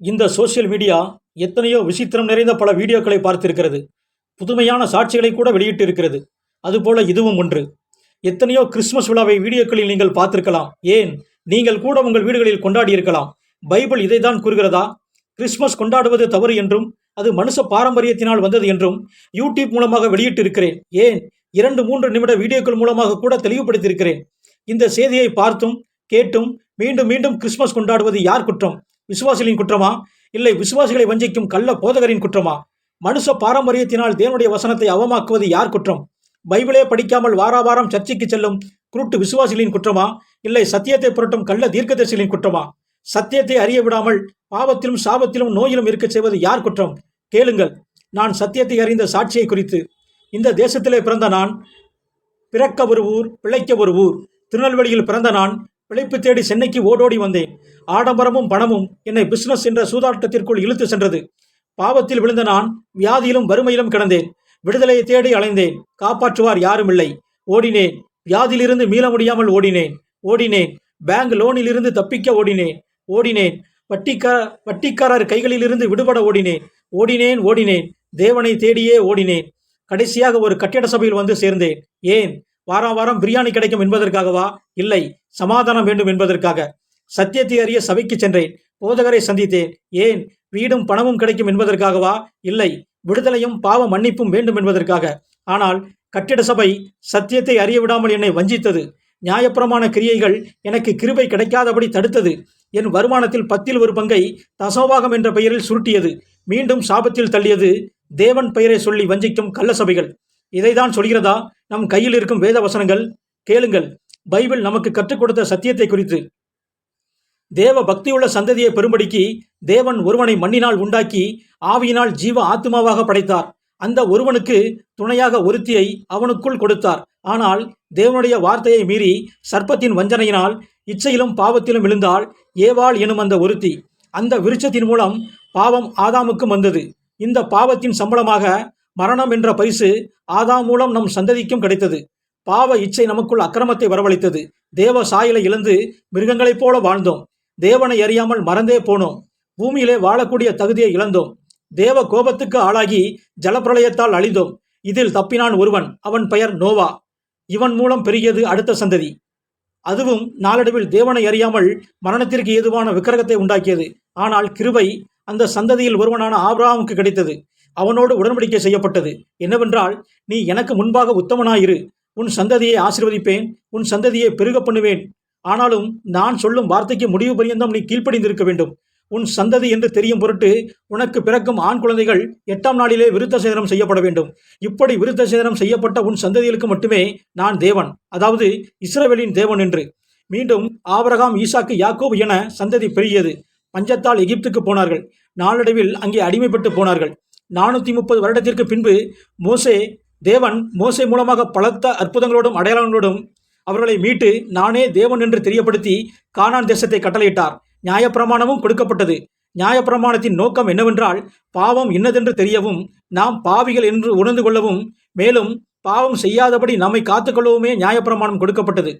இந்த social media எத்தனையோ விசித்திரம் நிறைந்த பல வீடியோக்களை பார்த்திருக்கிறது. புதுமையான சாட்சிகளை கூட வெளியிட்டு இருக்கிறது அதுபோல இதுவும் ஒன்று. எத்தனையோ கிறிஸ்மஸ் விழாவை வீடியோக்களில் நீங்கள் பார்த்திருக்கலாம். ஏன்? நீங்கள் கூட உங்கள் வீடுகளில் கொண்டாடி இருக்கலாம் பைபிள் இதைதான் கூறுகிறதா? கிறிஸ்மஸ் கொண்டாடுவது தவறு என்றும் அது மனுஷ பாரம்பரியத்தினால் வந்தது என்றும் யூடியூப் மூலமாக வெளியிட்டு இருக்கிறேன் ஏன்? இரண்டு மூன்று நிமிட வீடியோக்கள் மூலமாக கூட தெளிவுபடுத்தியிருக்கிறேன். இந்த செய்தியை பார்த்தும் கேட்டும் மீண்டும் மீண்டும் கிறிஸ்மஸ் கொண்டாடுவது யார் குற்றம்? விசுவாசிகளின் குற்றமா? இல்லை விசுவாசிகளை வஞ்சிக்கும் கள்ள போதகரின் குற்றமா? மனுஷ பாரம்பரியத்தினால் தேவனுடைய வசனத்தை அவமாக்குவது யார் குற்றம்? பைபிளே படிக்காமல் வாராவாரம் சர்ச்சைக்கு செல்லும் குருட்டு விசுவாசிகளின் குற்றமா? இல்லை சத்தியத்தை புரட்டும் கள்ள தீர்க்கதரிசிகளின் குற்றமா? சத்தியத்தை அறிய விடாமல் பாவத்திலும் சாபத்திலும் நோயிலும் இருக்கச் செய்வது யார் குற்றம்? கேளுங்கள். நான் சத்தியத்தை அறிந்த சாட்சியை குறித்து. இந்த தேசத்திலே பிறந்த நான் பிறக்க ஒரு ஊர் பிழைக்க ஒரு ஊர். திருநெல்வேலியில் பிறந்த நான் பிழைப்பு தேடி சென்னைக்கு ஓடோடி வந்தேன். ஆடம்பரமும் பணமும் என்னை பிசினஸ் என்ற சூதாட்டத்திற்குள் இழுத்து சென்றது. பாவத்தில் விழுந்த நான் வியாதியிலும் வறுமையிலும் கிடந்தேன். விடுதலையை தேடி அலைந்தேன். காப்பாற்றுவார் யாரும் இல்லை ஓடினேன். வியாதியிலிருந்து மீள முடியாமல் ஓடினேன். ஓடினேன். பேங்க் லோனிலிருந்து தப்பிக்க ஓடினேன். ஓடினேன். வட்டிக்கார வட்டிக்காரர் கைகளிலிருந்து விடுபட ஓடினேன். ஓடினேன் ஓடினேன். தேவனை தேடியே ஓடினேன். கடைசியாக ஒரு கட்டிட சபையில் வந்து சேர்ந்தேன். ஏன்? வாரம் வாரம் பிரியாணி கிடைக்கும் என்பதற்காகவா இல்லை சமாதானம் வேண்டும் என்பதற்காக. சத்தியத்தை அறிய சபைக்கு சென்றேன் போதகரை சந்தித்தேன். ஏன்? வீடும் பணமும் கிடைக்கும் என்பதற்காகவா இல்லை விடுதலையும் பாவ மன்னிப்பும் வேண்டும் என்பதற்காக. ஆனால் கட்டிட சபை சத்தியத்தை அறிய விடாமல் என்னை வஞ்சித்தது. நியாயப்புறமான கிரியைகள் எனக்கு கிருபை கிடைக்காதபடி தடுத்தது. என் வருமானத்தில் பத்தில் ஒரு பங்கை தசோபாகம் என்ற பெயரில் சுருட்டியது. மீண்டும் சாபத்தில் தள்ளியது. தேவன் பெயரை சொல்லி வஞ்சிக்கும் கள்ள சபைகள். இதைதான் சொல்கிறதா? நம் கையில் இருக்கும் வேத வசனங்கள் கேளுங்கள். பைபிள் நமக்கு கற்றுக் கொடுத்த சத்தியத்தை குறித்து. தேவ பக்தியுள்ள சந்ததியை பெறும்படிக்கு தேவன் ஒருவனை மண்ணினால் உண்டாக்கி ஆவியினால் ஜீவ ஆத்மாவாக படைத்தார். அந்த ஒருவனுக்கு துணையாக ஒருத்தியை அவனுக்குள் கொடுத்தார். ஆனால் தேவனுடைய வார்த்தையை மீறி சர்ப்பத்தின் வஞ்சனையினால் இச்சையிலும் பாவத்திலும் விழுந்தால் ஏவாள் எனும் அந்த ஒருத்தி. அந்த விருட்சத்தின் மூலம் பாவம் ஆதாமுக்கும் வந்தது. இந்த பாவத்தின் சம்பளமாக மரணம் என்ற பரிசு ஆதாம் மூலம் நம் சந்ததிக்கும் கிடைத்தது. பாவ இச்சை நமக்குள் அக்கிரமத்தை வரவழைத்தது. தேவ சாயலை இழந்து மிருகங்களைப் போல வாழ்ந்தோம். தேவனை அறியாமல் மறந்தே போனோம். பூமியிலே வாழக்கூடிய தகுதியை இழந்தோம். தேவ கோபத்துக்கு ஆளாகி ஜலப்பிரளயத்தால் அழிந்தோம். இதில் தப்பினான் ஒருவன். அவன் பெயர் நோவா. இவன் மூலம் பெருகியது அடுத்த சந்ததி. அதுவும் நாளடைவில் தேவனை அறியாமல் மரணத்திற்கு ஏதுவான விக்கிரகத்தை உண்டாக்கியது. ஆனால் கிருபை அந்த சந்ததியில் ஒருவனான ஆபிரகாமுக்கு கிடைத்தது. அவனோடு உடன்படிக்கை செய்யப்பட்டது. என்னவென்றால் நீ எனக்கு முன்பாக உத்தமனாயிரு. உன் சந்ததியை ஆசிர்வதிப்பேன். உன் சந்ததியை பெருக பண்ணுவேன். ஆனாலும் நான் சொல்லும் வார்த்தைக்கு முடிவு பரியந்தம் நீ கீழ்ப்படிந்திருக்க வேண்டும். உன் சந்ததி என்று தெரியும் பொருட்டு உனக்கு பிறக்கும் ஆண் குழந்தைகள் எட்டாம் நாளிலே விருத்த சேதனம் செய்யப்பட வேண்டும். இப்படி விருத்த சேதனம் செய்யப்பட்ட உன் சந்ததிகளுக்கு மட்டுமே நான் தேவன். அதாவது இஸ்ரவேலின் தேவன் என்று. மீண்டும் ஆபரகாம் ஈசாக்கு யாக்கோபு என சந்ததி பெருகியது. பஞ்சத்தால் எகிப்துக்கு போனார்கள். நாளடைவில் அங்கே அடிமைப்பட்டு போனார்கள். நானூற்றி முப்பது வருடத்திற்கு பின்பு மோசே தேவன் மோசே மூலமாக பலத்த அற்புதங்களோடும் அடையாளங்களோடும் அவர்களை மீட்டு நானே தேவன் என்று தெரியப்படுத்தி கானான் தேசத்தை கட்டளையிட்டார். நியாயப்பிரமாணமும் கொடுக்கப்பட்டது. நியாயப்பிரமாணத்தின் நோக்கம் என்னவென்றால் பாவம் இன்னதென்று தெரியவும் நாம் பாவிகள் என்று உணர்ந்து கொள்ளவும் மேலும் பாவம் செய்யாதபடி நம்மை காத்துக்கொள்ளவுமே நியாயப்பிரமாணம் கொடுக்கப்பட்டது.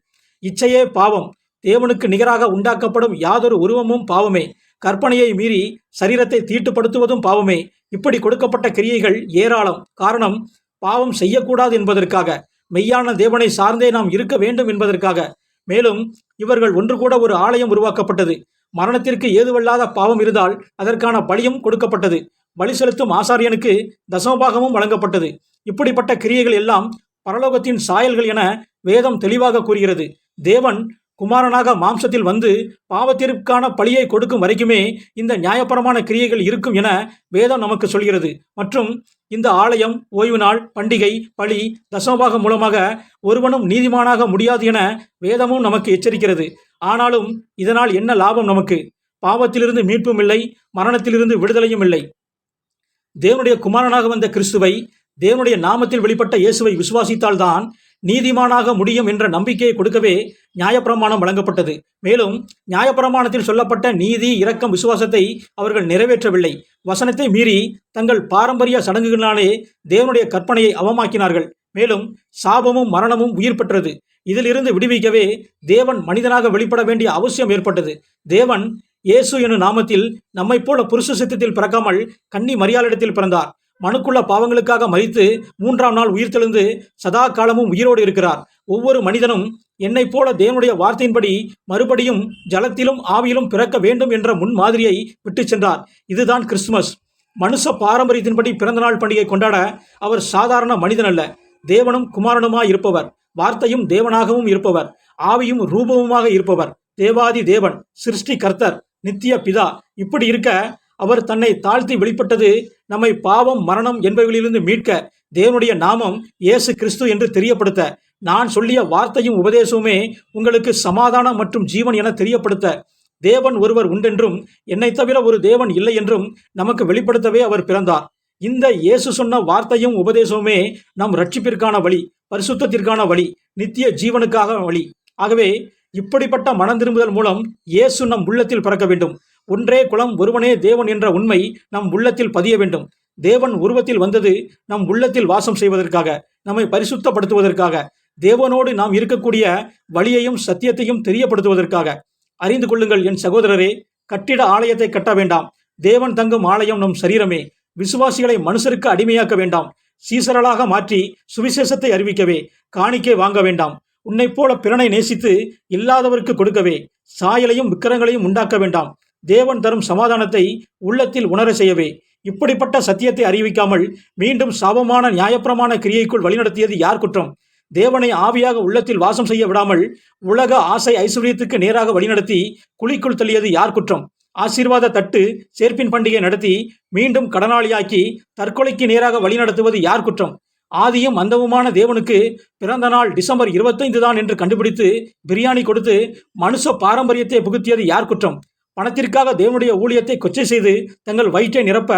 இச்சையே பாவம். தேவனுக்கு நிகராக உண்டாக்கப்படும் யாதொரு உருவமும் பாவமே. கற்பனையை மீறி சரீரத்தை தீட்டுப்படுத்துவதும் பாவமே. இப்படி கொடுக்கப்பட்ட கிரியைகள் ஏராளம். காரணம் பாவம் செய்யக்கூடாது என்பதற்காக. மெய்யான தேவனை சார்ந்தே நாம் இருக்க வேண்டும் என்பதற்காக. மேலும் இவர்கள் ஒன்று கூட ஒரு ஆலயம் உருவாக்கப்பட்டது. மரணத்திற்கு ஏதுவல்லாத பாவம் இருந்தால் அதற்கான பலியும் கொடுக்கப்பட்டது. பலி செலுத்தும் ஆசாரியனுக்கு தசமபாகமும் வழங்கப்பட்டது. இப்படிப்பட்ட கிரியைகள் எல்லாம் பரலோகத்தின் சாயல்கள் என வேதம் தெளிவாக கூறுகிறது. தேவன் குமாரனாக மாம்சத்தில் வந்து பாவத்திற்கான பழியை கொடுக்கும் வரைக்குமே இந்த நியாயபரமான கிரியைகள் இருக்கும் என வேதம் நமக்கு சொல்கிறது. மற்றும் இந்த ஆலயம் ஓய்வு நாள் பண்டிகை பழி தசமபாகம் மூலமாக ஒருவனும் நீதிமானாக முடியாது என வேதமும் நமக்கு எச்சரிக்கிறது. ஆனாலும் இதனால் என்ன லாபம் நமக்கு? பாவத்திலிருந்து மீட்பும் இல்லை மரணத்திலிருந்து விடுதலையும் இல்லை. தேவனுடைய குமாரனாக வந்த கிறிஸ்துவை தேவனுடைய நாமத்தில் வெளிப்பட்ட இயேசுவை விசுவாசித்தால்தான் நீதிமானாக முடியும் என்ற நம்பிக்கையை கொடுக்கவே நியாயப்பிரமாணம் வழங்கப்பட்டது. மேலும் நியாயப்பிரமாணத்தில் சொல்லப்பட்ட நீதி இரக்கம் விசுவாசத்தை அவர்கள் நிறைவேற்றவில்லை. வசனத்தை மீறி தங்கள் பாரம்பரிய சடங்குகளினாலே தேவனுடைய கற்பனையை அவமாக்கினார்கள். மேலும் சாபமும் மரணமும் உயிர் பெற்றது. இதிலிருந்து விடுவிக்கவே தேவன் மனிதனாக வெளிப்பட வேண்டிய அவசியம் ஏற்பட்டது. தேவன் இயேசு எனும் நாமத்தில் நம்மைப் போல புருஷ சித்தத்தில் பிறக்காமல் கன்னி மரியாளிடத்தில் பிறந்தார். மனுக்குள்ள பாவங்களுக்காக மறித்து மூன்றாம் நாள் உயிர்த்தெழுந்து சதா காலமும் உயிரோடு இருக்கிறார். ஒவ்வொரு மனிதனும் என்னைப் போல தேவனுடைய வார்த்தையின்படி மறுபடியும் ஜலத்திலும் ஆவியிலும் பிறக்க வேண்டும் என்ற முன்மாதிரியை விட்டுச் சென்றார். இதுதான் கிறிஸ்துமஸ். மனுஷ பாரம்பரியத்தின்படி பிறந்தநாள் பண்டிகை கொண்டாட அவர் சாதாரண மனிதன் அல்ல. தேவனும் குமாரனுமாய் இருப்பவர். வார்த்தையும் தேவனாகவும் இருப்பவர். ஆவியும் ரூபமுமாக இருப்பவர். தேவாதி தேவன் சிருஷ்டி கர்த்தர் நித்திய பிதா. இப்படி இருக்க அவர் தன்னை தாழ்த்தி வெளிப்பட்டது நம்மை பாவம் மரணம் என்பவைகளிலிருந்து மீட்க தேவனுடைய நாமம் இயேசு கிறிஸ்து என்று தெரியப்படுத்த. நான் சொல்லிய வார்த்தையும் உபதேசமுமே உங்களுக்கு சமாதானம் மற்றும் ஜீவன் என தெரியப்படுத்த. தேவன் ஒருவர் உண்டென்றும் என்னை தவிர ஒரு தேவன் இல்லை என்றும் நமக்கு வெளிப்படுத்தவே அவர் பிறந்தார். இந்த இயேசு சொன்ன வார்த்தையும் உபதேசமுமே நம் ரட்சிப்பிற்கான வழி பரிசுத்தத்திற்கான வழி நித்திய ஜீவனுக்காக வழி. ஆகவே இப்படிப்பட்ட மனம் திரும்புதல் மூலம் இயேசு நம் உள்ளத்தில் பிறக்க வேண்டும். ஒன்றே குலம் ஒருவனே தேவன் என்ற உண்மை நம் உள்ளத்தில் பதிய வேண்டும். தேவன் உருவத்தில் வந்தது நம் உள்ளத்தில் வாசம் செய்வதற்காக நம்மை பரிசுத்தப்படுத்துவதற்காக தேவனோடு நாம் இருக்கக்கூடிய வழியையும் சத்தியத்தையும் தெரியப்படுத்துவதற்காக. அறிந்து கொள்ளுங்கள் என் சகோதரரே கட்டிட ஆலயத்தை கட்ட வேண்டாம். தேவன் தங்கும் ஆலயம் நம் சரீரமே. விசுவாசிகளை மனுஷருக்கு அடிமையாக்க வேண்டாம். சீசரலாக மாற்றி சுவிசேஷத்தை அறிவிக்கவே காணிக்கை வாங்க வேண்டாம். உன்னைப் போல பிறனை நேசித்து இல்லாதவருக்கு கொடுக்கவே சாயலையும் விக்கிரங்களையும் உண்டாக்க வேண்டாம். தேவன் தரும் சமாதானத்தை உள்ளத்தில் உணர செய்யவே. இப்படிப்பட்ட சத்தியத்தை அறிவிக்காமல் மீண்டும் சாபமான நியாயப்பிரமான கிரியைக்குள் வழிநடத்தியது யார் குற்றம்? தேவனை ஆவியாக உள்ளத்தில் வாசம் செய்ய விடாமல் உலக ஆசை ஐஸ்வர்யத்துக்கு நேராக வழிநடத்தி குழிக்குள் தள்ளியது யார் குற்றம்? ஆசீர்வாத தட்டு சேர்ப்பின் பண்டிகை நடத்தி மீண்டும் கடனாளியாக்கி தற்கொலைக்கு நேராக வழிநடத்துவது யார் குற்றம்? ஆதியும் அந்தவுமான தேவனுக்கு பிறந்த நாள் டிசம்பர் இருபத்தைந்து தான் என்று கண்டுபிடித்து பிரியாணி கொடுத்து மனுஷ பாரம்பரியத்தை புகுத்தியது யார் குற்றம்? பணத்திற்காக தேவனுடைய ஊழியத்தை கொச்சை செய்து தங்கள் வயிற்றை நிரப்ப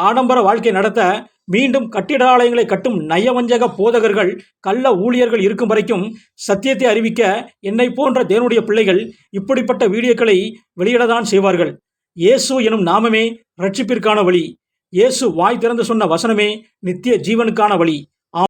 ஆடம்பர வாழ்க்கை நடத்த மீண்டும் கட்டிடாலயங்களை கட்டும் நயவஞ்சக போதகர்கள் கள்ள ஊழியர்கள் இருக்கும் வரைக்கும் சத்தியத்தை அறிவிக்க என்னை போன்ற தேவனுடைய பிள்ளைகள் இப்படிப்பட்ட வீடியோக்களை வெளியிடதான் செய்வார்கள். இயேசு எனும் நாமமே ரட்சிப்பிற்கான வழி. இயேசு வாய் திறந்து சொன்ன வசனமே நித்திய ஜீவனுக்கான வழி.